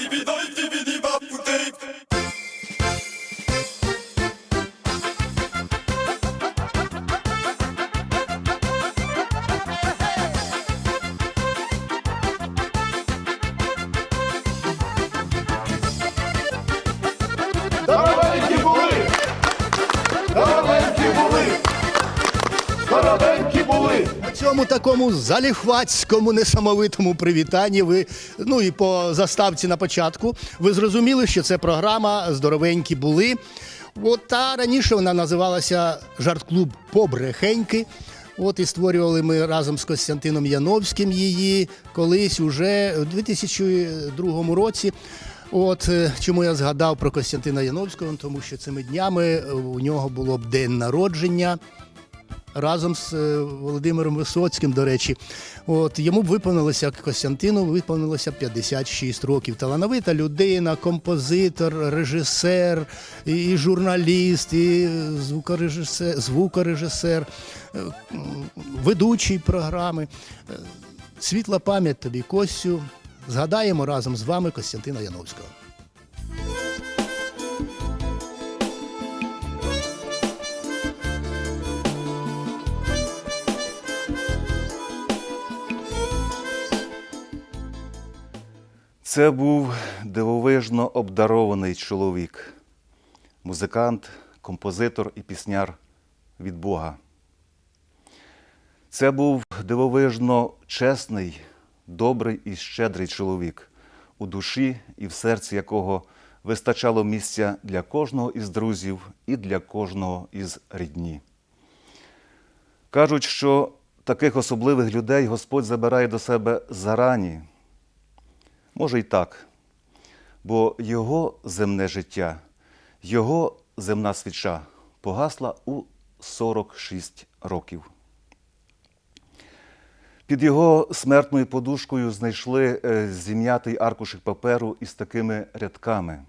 Здоровенькі цьому такому заліхватському несамовитому привітанні ви, ну і по заставці на початку, ви зрозуміли, що це програма Здоровенькі були. От та раніше вона називалася Жарт-клуб Побрехеньки. От і створювали ми разом з Костянтином Яновським її колись уже у 2002 році. От е, чому я згадав про Костянтина Яновського, тому що цими днями у нього було б день народження разом з е, Володимиром Висоцьким, до речі. От йому б виповнилося Костянтину, виповнилося 56 років. Талановита людина, композитор, режисер, і, журналіст, і звукорежисер, звукорежисер, е, ведучий програми. Е, Світла пам'ять тобі, Костю. Згадаємо разом з вами Костянтина Яновського. Це був дивовижно обдарований чоловік, музикант, композитор і пісняр від Бога. Це був дивовижно чесний, добрий і щедрий чоловік, у душі і в серці якого вистачало місця для кожного із друзів і для кожного із рідні. Кажуть, що таких особливих людей Господь забирає до себе зарані. Може й так, бо його земне життя, його земна свіча погасла у 46 років. Під його смертною подушкою знайшли е, зім'ятий аркушик паперу із такими рядками.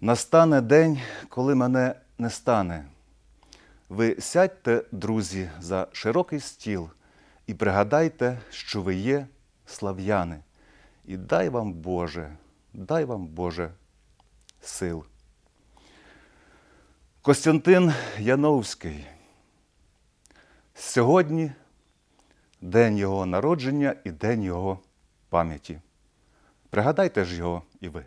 Настане день, коли мене не стане. Ви сядьте, друзі, за широкий стіл і пригадайте, що ви є слав'яни. І дай вам Боже, дай вам Боже сил. Костянтин Яновський. Сьогодні день його народження і день його пам'яті. Пригадайте ж його і ви.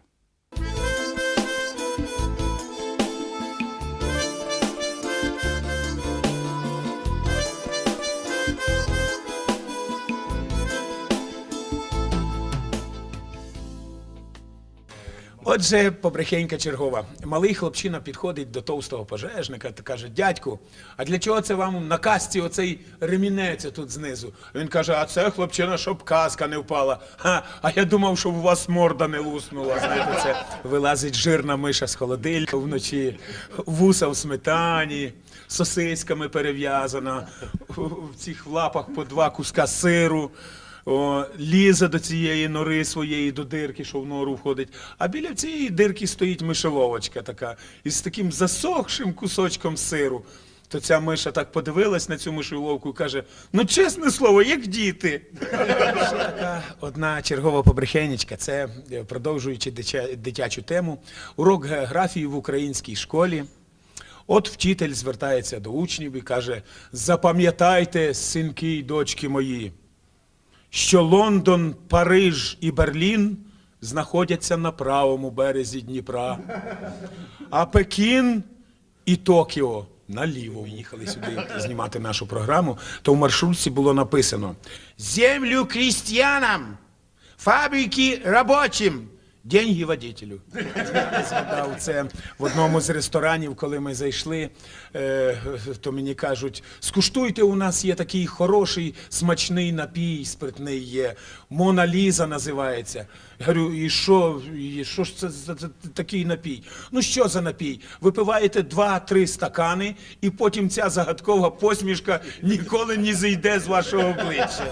Отже, побрехенька чергова. Малий хлопчина підходить до товстого пожежника та каже: дядьку, а для чого це вам на касці оцей ремінець тут знизу? Він каже: А це хлопчина, щоб каска не впала. Ха, а я думав, щоб у вас морда не луснула. Знаєте, це вилазить жирна миша з холодильника вночі, вуса в сметані, сосисками перев'язана, в цих лапах по два куска сиру. О, лізе до цієї нори своєї, до дирки, що в нору входить. А біля цієї дирки стоїть мишеловочка така із таким засохшим кусочком сиру. То ця миша так подивилась на цю мишеловку і каже: ну, чесне слово, як діти. Одна чергова побрехенечка. Це е, продовжуючи дитячу тему. Урок географії в українській школі. От вчитель звертається до учнів і каже: Запам'ятайте, синки й дочки мої що Лондон, Париж і Берлін знаходяться на правому березі Дніпра, а Пекін і Токіо на лівому. Їхали сюди знімати нашу програму, то в маршрутці було написано: Землю крістіянам, фабрики робочим. Деньги водителю. Я згадав це в одному з ресторанів, коли ми зайшли, е, то мені кажуть, скуштуйте, у нас є такий хороший смачний напій, спиртний є. Мона Ліза називається. Я говорю, і що, і що ж це за такий напій? Ну що за напій? Випиваєте два-три стакани, і потім ця загадкова посмішка ніколи не зійде з вашого обличчя.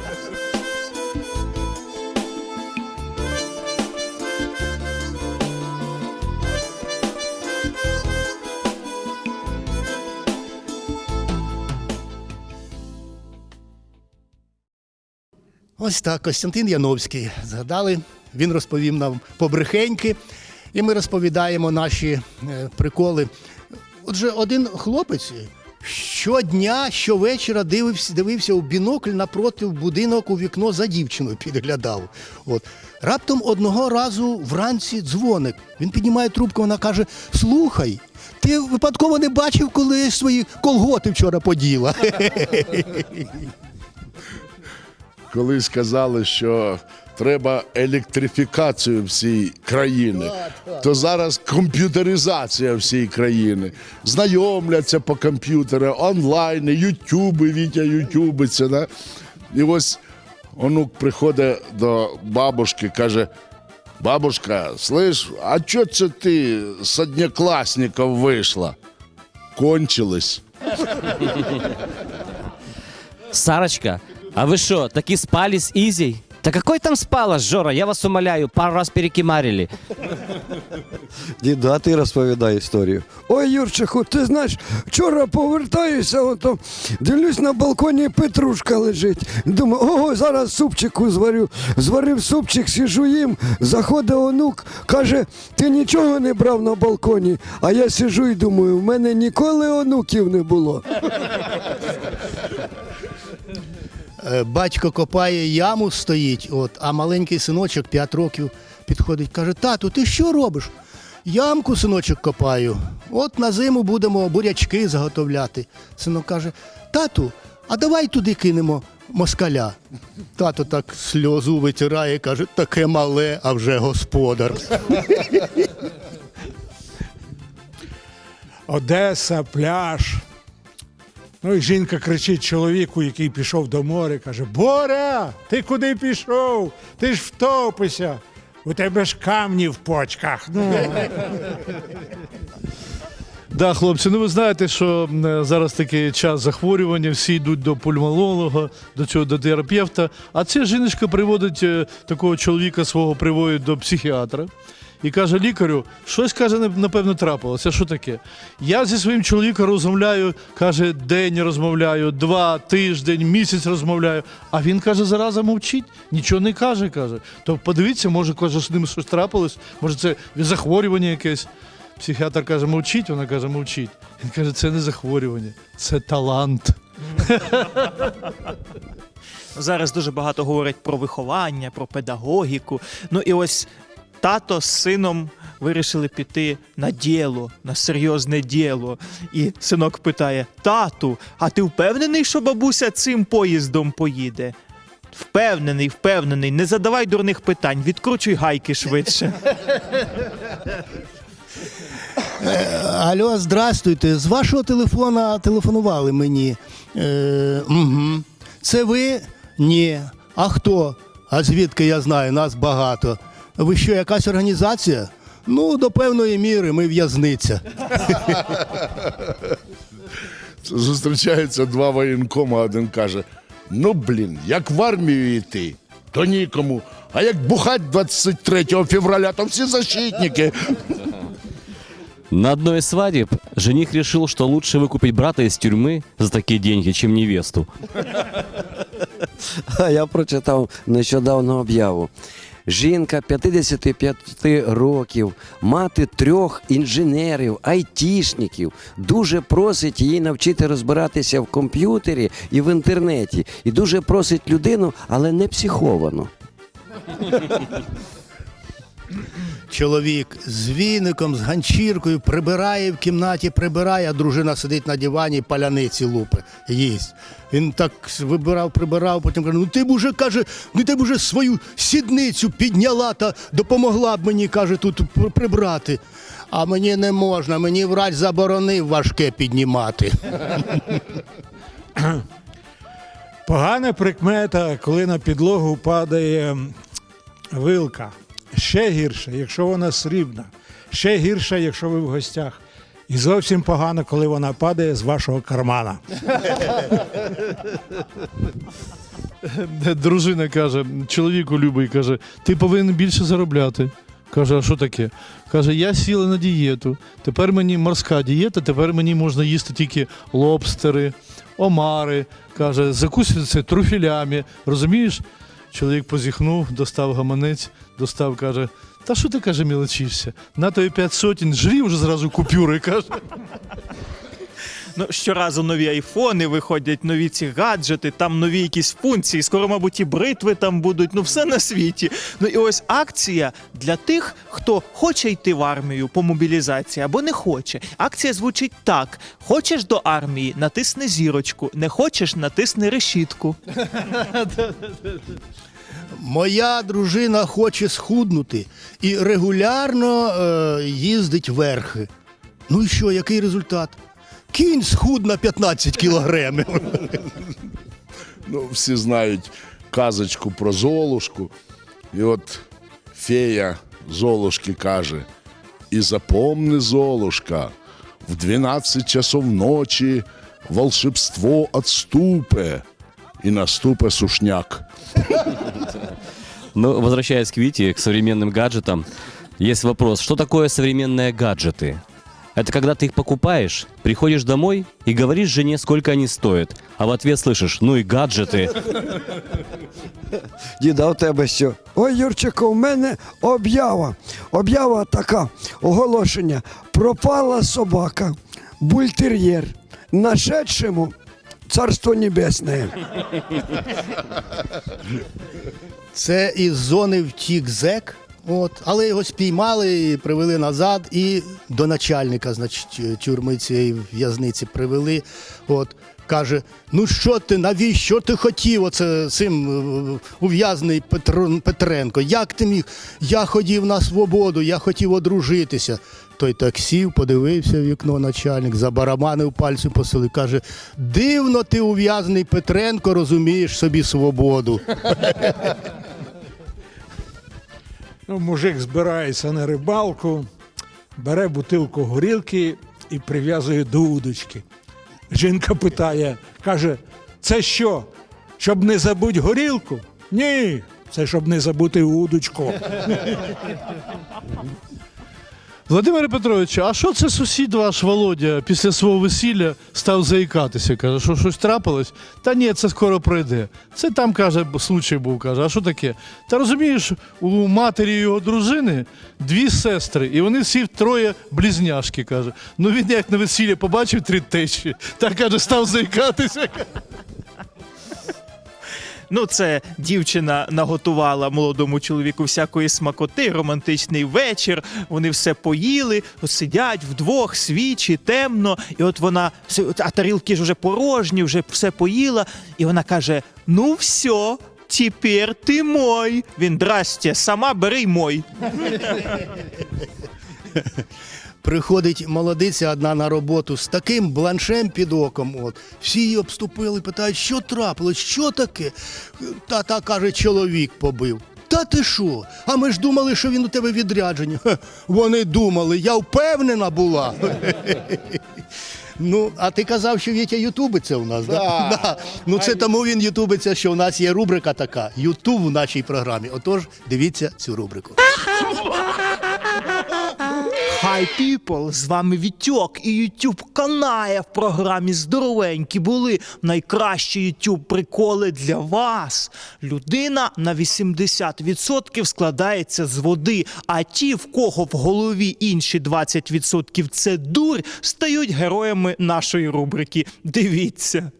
Ось так, Костянтин Яновський. Згадали Він розповів нам побрехеньки, і ми розповідаємо наші е, приколи. Отже, один хлопець щодня, щовечора дивився, дивився у бінокль напроти будинок у вікно за дівчиною підглядав. От. Раптом одного разу вранці дзвоник. Він піднімає трубку, вона каже: Слухай, ти випадково не бачив, коли свої колготи вчора поділа. Коли сказали, що треба електрифікацію всієї країни, то зараз комп'ютеризація всієї країни. Знайомляться по комп'ютеру, онлайн, ютюби, Вітя ютюбиться. Да? І ось онук приходить до бабушки, каже. Бабушка, слышь, а чё це ти з одноклассников вийшла? Кончилось. Сарочка, а вы что, таки спали с Изей? Да какой там спала, Жора, я вас умоляю, пару раз перекимарили. Діду, а ти розповідай історію. Ой, Юрчику, ти знаєш, вчора повертаюся, ото, дивлюсь на балконі Петрушка лежить. Думаю, ого, зараз супчику зварю. Зварив супчик, сижу їм, заходить онук, каже, ти нічого не брав на балконі. А я сижу і думаю, в мене ніколи онуків не було. Е, Батько копає яму, стоїть, от, а маленький синочок 5 років підходить, каже: Тату, ти що робиш? Ямку, синочок, копаю. От на зиму будемо бурячки заготовляти. Синок каже: Тату, а давай туди кинемо москаля. Тато так сльозу витирає, каже, таке мале, а вже господар. Одеса, пляж. Ну і жінка кричить чоловіку, який пішов до моря, каже: Боря, ти куди пішов? Ти ж втопися. У тебе ж камні в почках. Ну. Да, хлопці, ну ви знаєте, що е, зараз такий час захворювання, всі йдуть до пульмонолога, до цього до терапевта. А ця жіночка приводить е, такого чоловіка свого приводить до психіатра. І каже лікарю, щось каже, напевно, трапилося. Що таке? Я зі своїм чоловіком розмовляю, каже, день розмовляю, два, тиждень, місяць розмовляю. А він каже, зараза мовчить, нічого не каже. каже. То подивіться, може, каже, з ним щось трапилось, може, це захворювання якесь. Психіатр каже, мовчіть, вона каже, мовчіть. Він каже, це не захворювання, це талант. Зараз дуже багато говорять про виховання, про педагогіку. Ну і ось тато з сином вирішили піти на діло, на серйозне діло. І синок питає: Тату, а ти впевнений, що бабуся цим поїздом поїде? Впевнений, впевнений, не задавай дурних питань, відкручуй гайки швидше. Алло, здрастуйте. З вашого телефона телефонували мені. Е, угу. Це ви? Ні. А хто? А звідки я знаю? Нас багато. Ви що, якась організація? Ну, до певної міри ми в'язниця. Зустрічаються два воєнкома, один каже: ну блін, як в армію йти, то нікому. А як бухать 23 февраля, то всі защитники. На одной из свадеб жених решил, что лучше выкупить брата из тюрьмы за такие деньги, чем невесту. А я прочитав нещодавно об'яву. Жінка 55 років, мати трьох інженерів, айтішників, дуже просить її навчити розбиратися в комп'ютері і в інтернеті. І дуже просить людину, але не психовану. Чоловік з віником, з ганчіркою прибирає в кімнаті, прибирає, а дружина сидить на дивані, паляниці лупи, їсть. Він так вибирав, прибирав, потім каже: ну ти б уже каже, ну ти б уже свою сідницю підняла та допомогла б мені, каже, тут прибрати. А мені не можна, мені врач заборонив важке піднімати. Погана прикмета, коли на підлогу падає вилка. Ще гірше, якщо вона срібна. Ще гірше, якщо ви в гостях. І зовсім погано, коли вона падає з вашого кармана. Дружина каже, чоловіку любий, каже, ти повинен більше заробляти. Каже, а що таке? Каже, я сіла на дієту. Тепер мені морська дієта, тепер мені можна їсти тільки лобстери, омари. Каже, закусити це труфілями. Розумієш? Чоловік позіхнув, достав гаманець, достав, каже: Та що ти каже, мілочишся? На тобі п'ять сотень, жрі вже зразу купюри, каже. Ну, щоразу нові айфони виходять, нові ці гаджети, там нові якісь функції, скоро, мабуть, і бритви там будуть, ну все на світі. Ну і ось акція для тих, хто хоче йти в армію по мобілізації або не хоче. Акція звучить так: хочеш до армії, натисни зірочку, не хочеш, натисни решітку. Моя дружина хоче схуднути і регулярно е, їздить верхи. Ну і що, який результат? Кінь схуд на 15 кілограмів. Ну, всі знають казочку про Золушку. І от фея Золушки каже: І запомни, Золушка, в 12 часов ночі волшебство отступе, и наступе сушняк. Ну, возвращаясь к Вите, к современным гаджетам, есть вопрос, что такое современные гаджеты? Это когда ты их покупаешь, приходишь домой и говоришь жене, сколько они стоят, а в ответ слышишь, ну и гаджеты. Діда, у тебе що? Ой, Юрчику, у мене об'ява. Об'ява така, оголошення. Пропала собака, бультер'єр. Нашедшему царство небесне. Це із зони втік зек. От, але його спіймали і привели назад, і до начальника, значить, тюрми цієї в'язниці привели. От, каже: ну що ти, навіщо ти хотів оце цим е, ув'язний Петро, Петренко? Як ти міг? Я хотів на свободу, я хотів одружитися. Той так сів, подивився в вікно начальник, забараманив пальцем по селі, каже: дивно ти ув'язний Петренко, розумієш собі свободу. Ну, мужик збирається на рибалку, бере бутилку горілки і прив'язує до удочки. Жінка питає, каже: це що? Щоб не забути горілку? Ні, це щоб не забути удочку. Владимире Петровичу, а що це сусід ваш Володя після свого весілля став заїкатися? Каже, що щось трапилось? Та ні, це скоро пройде. Це там, каже, случай був, каже, а що таке? Та розумієш, у матері його дружини дві сестри, і вони всі троє близняшки, каже. Ну він як на весілля побачив три тещі, так каже, став заїкатися. Ну, це дівчина наготувала молодому чоловіку всякої смакоти, романтичний вечір. Вони все поїли, сидять вдвох, свічі, темно. І от вона а тарілки ж вже порожні, вже все поїла. І вона каже: Ну, все, тепер ти мой. Він здрасте, сама бери мой. Приходить молодиця одна на роботу з таким бланшем під оком. От. Всі її обступили, питають, що трапилось, що таке? Та та каже, чоловік побив. Та ти що? А ми ж думали, що він у тебе відряджені. Вони думали, я впевнена була. Ну, а ти казав, що Вітя ютубиться у нас, да? Да. Ну це тому він ютубиться, що у нас є рубрика така Ютуб в нашій програмі. Отож, дивіться цю рубрику. Hi people, з вами Вітьок і YouTube канає в програмі Здоровенькі були найкращі YouTube приколи для вас. Людина на 80% складається з води, а ті, в кого в голові інші 20% це дурь, стають героями нашої рубрики. Дивіться.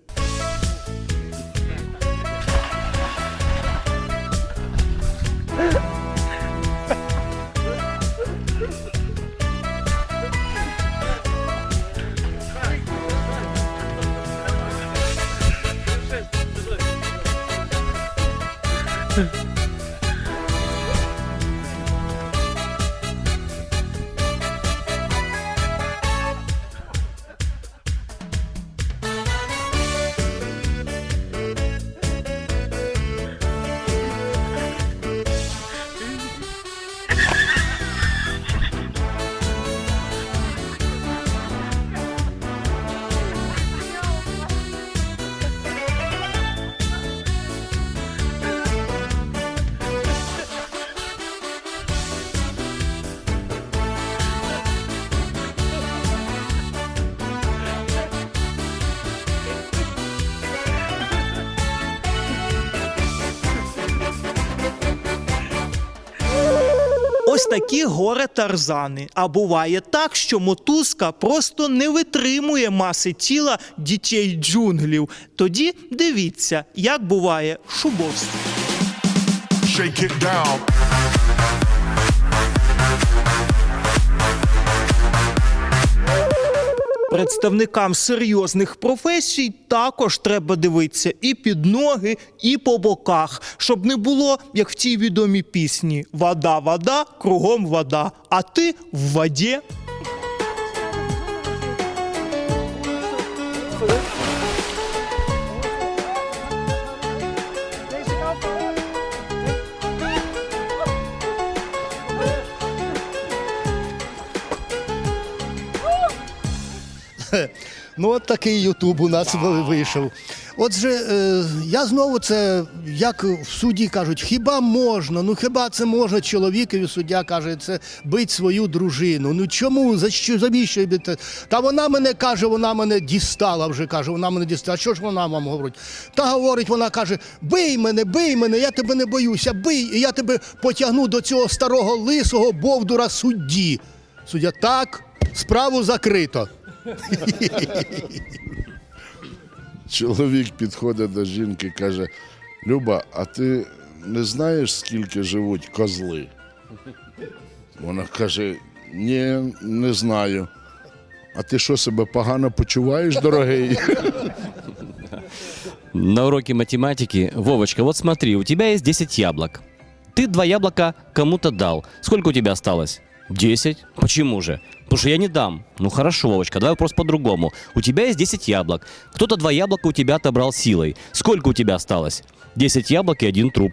Такі горе тарзани. А буває так, що мотузка просто не витримує маси тіла дітей джунглів. Тоді дивіться, як буває шубовство. Shake it down. Представникам серйозних професій також треба дивитися і під ноги, і по боках, щоб не було, як в тій відомій пісні: вода, вода, кругом вода, а ти в воді. Ну, от такий Ютуб у нас ви- вийшов. Отже, е, я знову це, як в суді кажуть, хіба можна? Ну хіба це можна чоловікові? Суддя каже, це бить свою дружину. Ну чому? За що завіщо? Та вона мене каже, вона мене дістала вже каже, вона мене дістала. Що ж вона вам говорить? Та говорить, вона каже: бий мене, бий мене, я тебе не боюся, бий, і я тебе потягну до цього старого лисого бовдура судді. Суддя, так, справу закрито. Чоловік підходить до жінки і каже: Люба, а ти не знаєш, скільки живуть козли? Вона каже: Ні, не знаю. А ти що себе погано почуваєш, дорогий? На уроке математики, Вовочка, вот смотри, у тебя есть 10 яблок. Ты два яблока кому-то дал. Сколько у тебя осталось? 10. Почему же? Потому что я не дам. Ну хорошо, Вовочка, давай вопрос по-другому. У тебя есть 10 яблок. Кто-то два яблока у тебя отобрал силой. Сколько у тебя осталось? 10 яблок и один труп.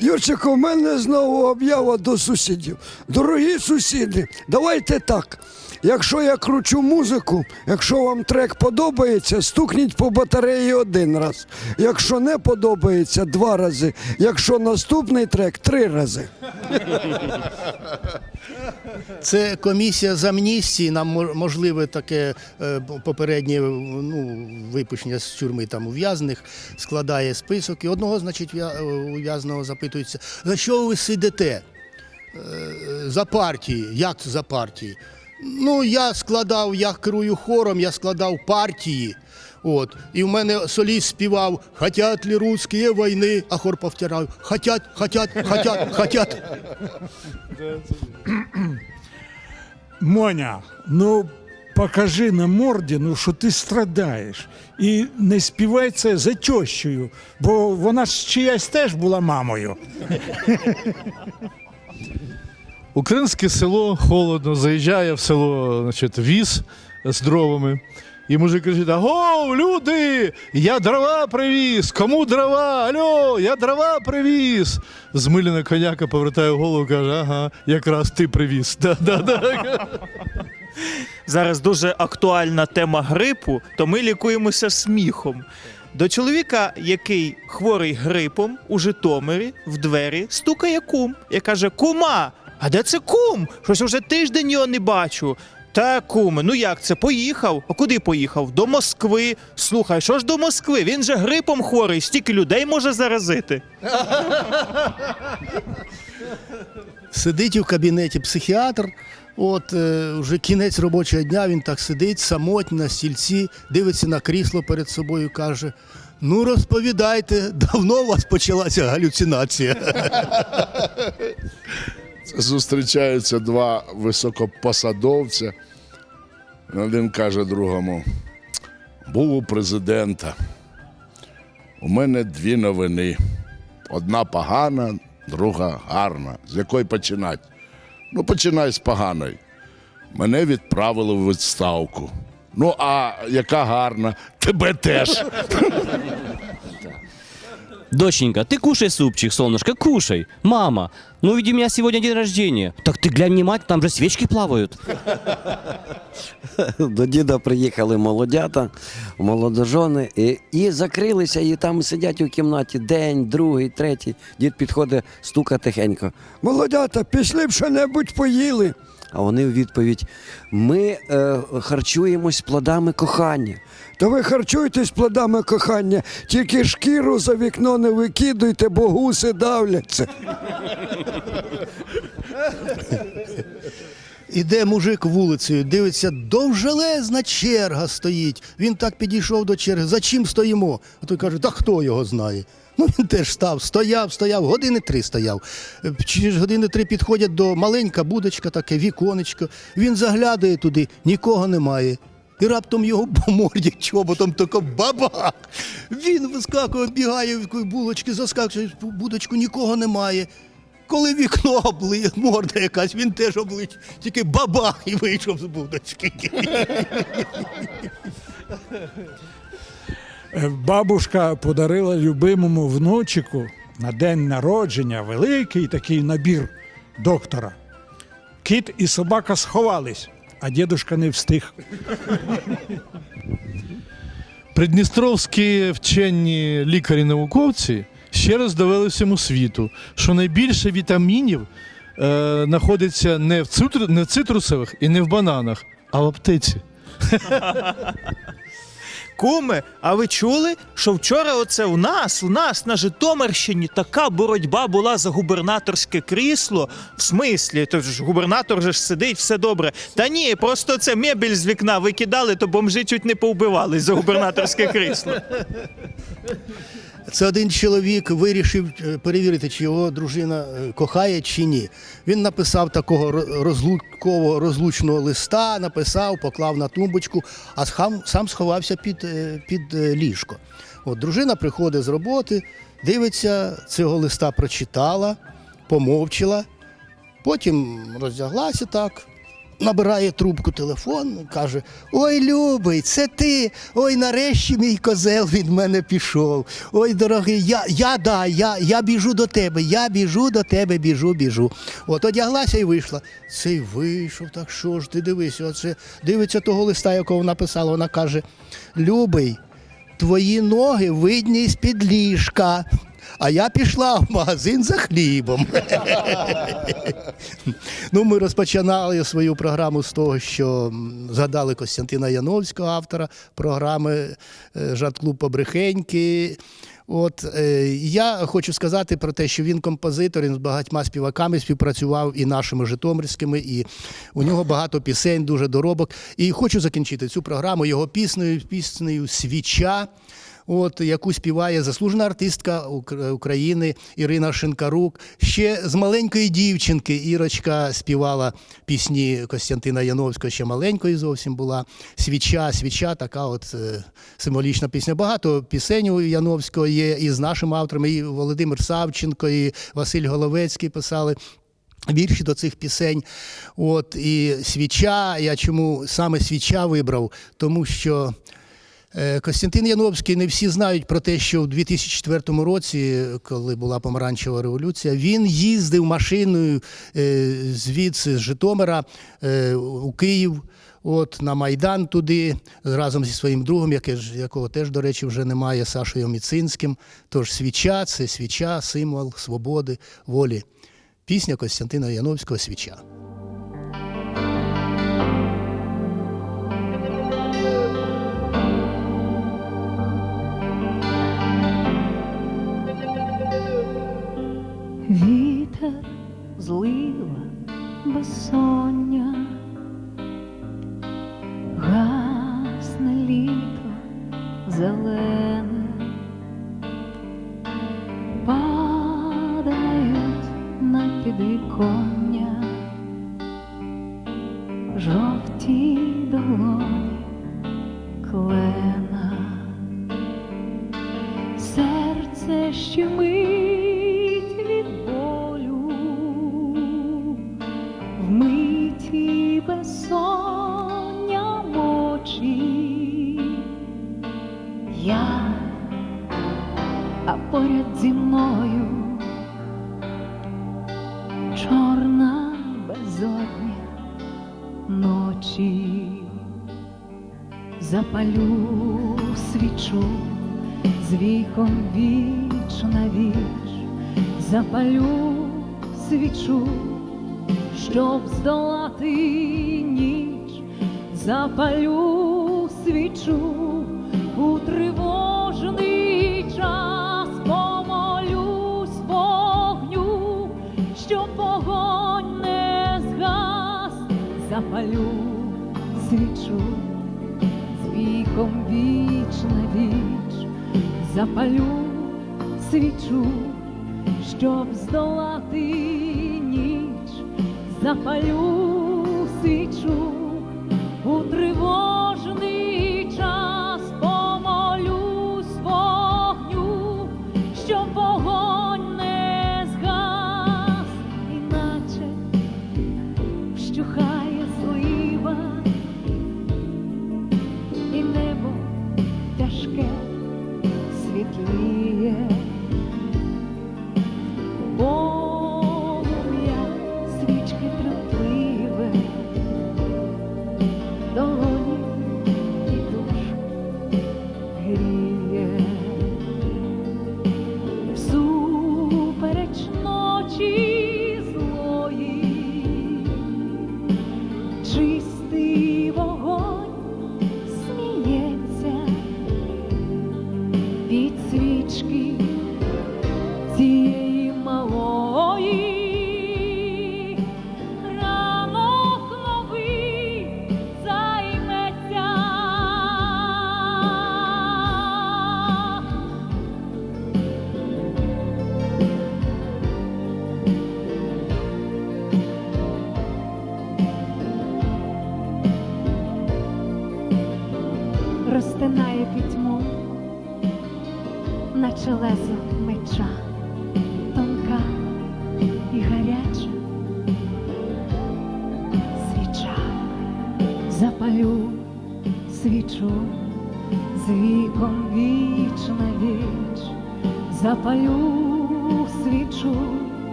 Юрчик, у мене знову об'ява до сусідів. Дорогі сусіди, давайте так. Якщо я кручу музику, якщо вам трек подобається, стукніть по батареї один раз. Якщо не подобається, два рази. Якщо наступний трек три рази. Це комісія з амністії. Нам мо- можливе таке е, попереднє ну, випущення з тюрми там ув'язаних, складає список. І одного, значить, е, запитується, за що ви сидите? Е, За партії. Як за партії? Ну, я складав, я керую хором, я складав партії. От. І в мене соліст співав «Хотят ли русские війни, а хор повторяв «Хотят, хотят, хотят, хотят». Моня, ну покажи на морді, ну що ти страдаєш. І не співай це за тещою, бо вона ж чиясь теж була мамою. Українське село холодно, заїжджає в село значить, віз з дровами. І мужик кричить: Аго, люди! Я дрова привіз! Кому дрова? Алло, я дрова привіз! Змилена коняка повертає голову каже, ага, якраз ти привіз. Да-да-да. Зараз дуже актуальна тема грипу, то ми лікуємося сміхом. До чоловіка, який хворий грипом у Житомирі в двері, стукає кум і каже: Кума, а де це кум? Щось уже тиждень його не бачу. Та куме, ну як це? Поїхав? А куди поїхав? До Москви. Слухай, що ж до Москви? Він же грипом хворий, стільки людей може заразити. Сидить у кабінеті психіатр. От е, вже кінець робочого дня він так сидить, самотньо на стільці, дивиться на крісло перед собою каже: Ну, розповідайте, давно у вас почалася галюцинація. Зустрічаються два високопосадовця. Один каже другому: був у президента. У мене дві новини. Одна погана, друга гарна. З якої починати? Ну, починай з поганої. Мене відправили в відставку. Ну, а яка гарна, тебе теж. Доченька, ты кушай супчик, солнышко, кушай. Мама, ну ведь у меня сегодня день рождения. Так ты глянь внимательно, там же свечки плавают. До діда приїхали молодята, молодожони, і, і закрилися, і там сидять у кімнаті день, другий, третій. Дід підходить, стука тихенько. Молодята, пішли б що-небудь поїли. А вони у відповідь: ми е, харчуємось плодами кохання. Та ви харчуєтесь плодами кохання, тільки шкіру за вікно вікно не викидуйте, бо гуси давляться. Іде мужик вулицею, дивиться, довжелезна черга стоїть. Він так підійшов до черги. За чим стоїмо? А той каже, та хто його знає? Ну він теж став, стояв, стояв, години три стояв. Через години три підходять до маленька будочка, таке віконечко. Він заглядає туди, нікого немає. І раптом його по морді чоботом тако бабах. Він вискакує, бігає в булочки, заскакує в будочку, нікого немає. Коли вікно обли, морда якась, він теж облич, тільки бабах і вийшов з будочки. Е, Бабушка подарила любимому внучику на день народження великий такий набір доктора. Кіт і собака сховались, а дідушка не встиг. Придністровські вчені лікарі-науковці ще раз довели всьому світу, що найбільше вітамінів е, знаходиться не в, цитру, не в цитрусових і не в бананах, а в аптеці. Куме, а ви чули, що вчора оце у нас, у нас на Житомирщині така боротьба була за губернаторське крісло? В смислі, то ж губернатор же ж сидить, все добре. Та ні, просто це мебель з вікна викидали, то бомжи чуть не повбивались за губернаторське крісло. Це один чоловік вирішив е, перевірити, чи його дружина е, кохає чи ні. Він написав такого ро- розлуково розлучного листа, написав, поклав на тумбочку, а сам, сховався під, е, під ліжко. От дружина приходить з роботи, дивиться, цього листа прочитала, помовчала, потім роздяглася так. Набирає трубку телефон, каже: Ой, любий, це ти. Ой, нарешті мій козел від мене пішов. Ой, дорогий, я, я да, я, я біжу до тебе, я біжу до тебе, біжу, біжу. От одяглася і вийшла. Цей вийшов, так що ж ти дивись, оце дивиться того листа, якого написала. Вона каже: Любий, твої ноги видні з-під ліжка. А я пішла в магазин за хлібом. ну, ми розпочинали свою програму з того, що згадали Костянтина Яновського, автора програми е, Жарт-клуб Побрехеньки. От е, я хочу сказати про те, що він композитор, він з багатьма співаками співпрацював і нашими житомирськими, і у нього багато пісень, дуже доробок. І хочу закінчити цю програму його піснею, піснею Свіча. От яку співає заслужена артистка України Ірина Шинкарук. Ще з маленької дівчинки Ірочка співала пісні Костянтина Яновського, ще маленькою зовсім була. Свіча, свіча, така от е, символічна пісня. Багато пісень у Яновського є і з нашими авторами, і Володимир Савченко, і Василь Головецький писали. Вірші до цих пісень. От і свіча. Я чому саме свіча вибрав? Тому що Костянтин Яновський не всі знають про те, що в 2004 році, коли була помаранчева революція, він їздив машиною е, звідси з Житомира е, у Київ. От на Майдан туди разом зі своїм другом, якого теж, до речі, вже немає, Сашою Міцинським. Тож свіча це свіча, символ свободи, волі. Пісня Костянтина Яновського Свіча. Я, а поряд зі мною чорна безодня ночі. Запалю свічу з віком віч на віч, запалю свічу, щоб здолати ніч, запалю свічу запалю свічу з віком віч на віч, запалю свічу, щоб здолати ніч, запалю свічу у тривожний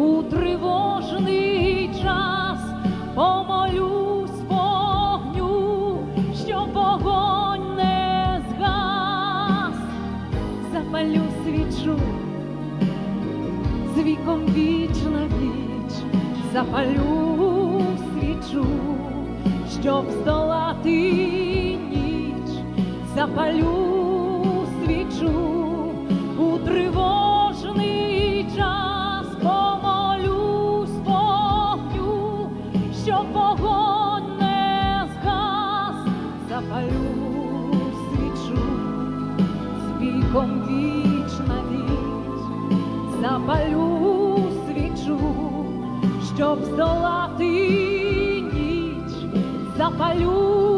у тривожний час помолюсь вогню, щоб вогонь не згас, запалю свічу з віком віч на віч, запалю свічу, щоб здолати ніч, запалю свічу у тривожний запалю свічу, щоб здолати ніч, запалю